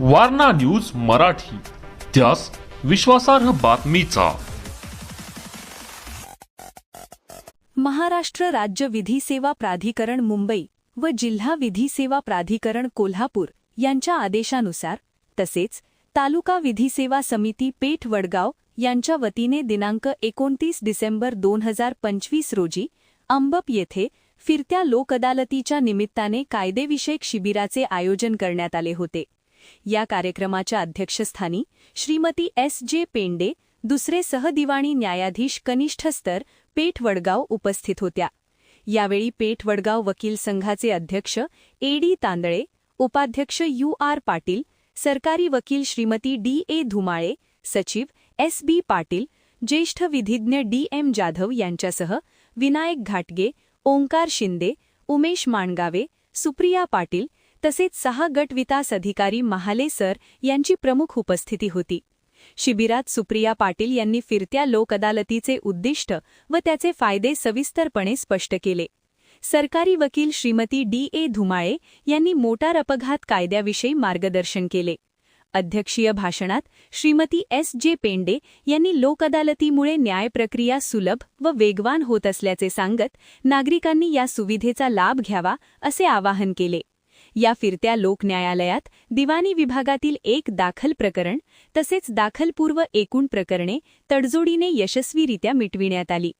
Warna news Marathi त्यास विश्वासार्ह बातमीचा. महाराष्ट्र राज्य विधी सेवा प्राधिकरण मुंबई व जिल्हा विधी सेवा प्राधिकरण कोल्हापूर यांच्या आदेशानुसार तसेच तालुका विधी सेवा समिती पेठ वडगाव यांच्या वतीने दिनांक एकोणतीस डिसेंबर दोन हजार पंचवीस रोजी अंबप येथे फिरत्या लोकअदालतीच्या निमित्ताने कायदेविषयक शिबिराचे आयोजन करण्यात आले होते. या कार्यक्रमाच्या अध्यक्षस्थानी श्रीमती एस जे पेंडे दुसरे सहदिवाणी न्यायाधीश कनिष्ठस्तर पेठ वडगाव उपस्थित होत्या. यावेळी पेठ वडगाव वकील संघाचे अध्यक्ष ए डी तांदळे उपाध्यक्ष यू आर पाटील सरकारी वकील श्रीमती डी ए धुमाळे सचिव एस बी पाटील ज्येष्ठ विधिज्ञ डी एम जाधव यांच्यासह विनायक घाटगे ओंकार शिंदे उमेश माणगावे सुप्रिया पाटील तसेच सहा गट विकास अधिकारी महाले सर यांची प्रमुख उपस्थिती होती. शिबिरात सुप्रिया पाटील यांनी फिरत्या लोक अदालतीचे उद्दिष्ट व त्याचे फायदे सविस्तरपणे स्पष्ट केले. सरकारी वकील श्रीमती डी ए धुमाळे यांनी मोटार अपघात कायद्याविषयी मार्गदर्शन केले. अध्यक्षीय भाषणात श्रीमती एस जे पेंडे यांनी लोक अदालतीमुळे न्यायप्रक्रिया सुलभ व वेगवान होत असल्याचे सांगत नागरिकांनी या सुविधेचा लाभ घ्यावा असे आवाहन केले. या फिरत्या लोक न्यायालयात दिवाणी विभागातील एक दाखल प्रकरण तसेच दाखलपूर्व एकूण प्रकरणे तडजोडीने यशस्वीरित्या मिटविण्यात आली.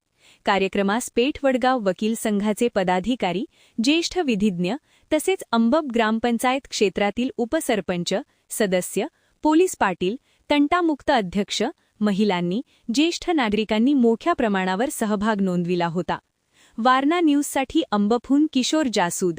कार्यक्रमास पेठ वडगाव वकील संघाचे पदाधिकारी ज्येष्ठ विधिज्ञ तसेच अंबब ग्रामपंचायत क्षेत्रातील उपसरपंच सदस्य पोलीस पाटील तंटामुक्त अध्यक्ष महिलांनी ज्येष्ठ नागरिकांनी मोठ्या प्रमाणावर सहभाग नोंदविला होता. वारणा न्यूजसाठी अंबफून किशोर जासूद.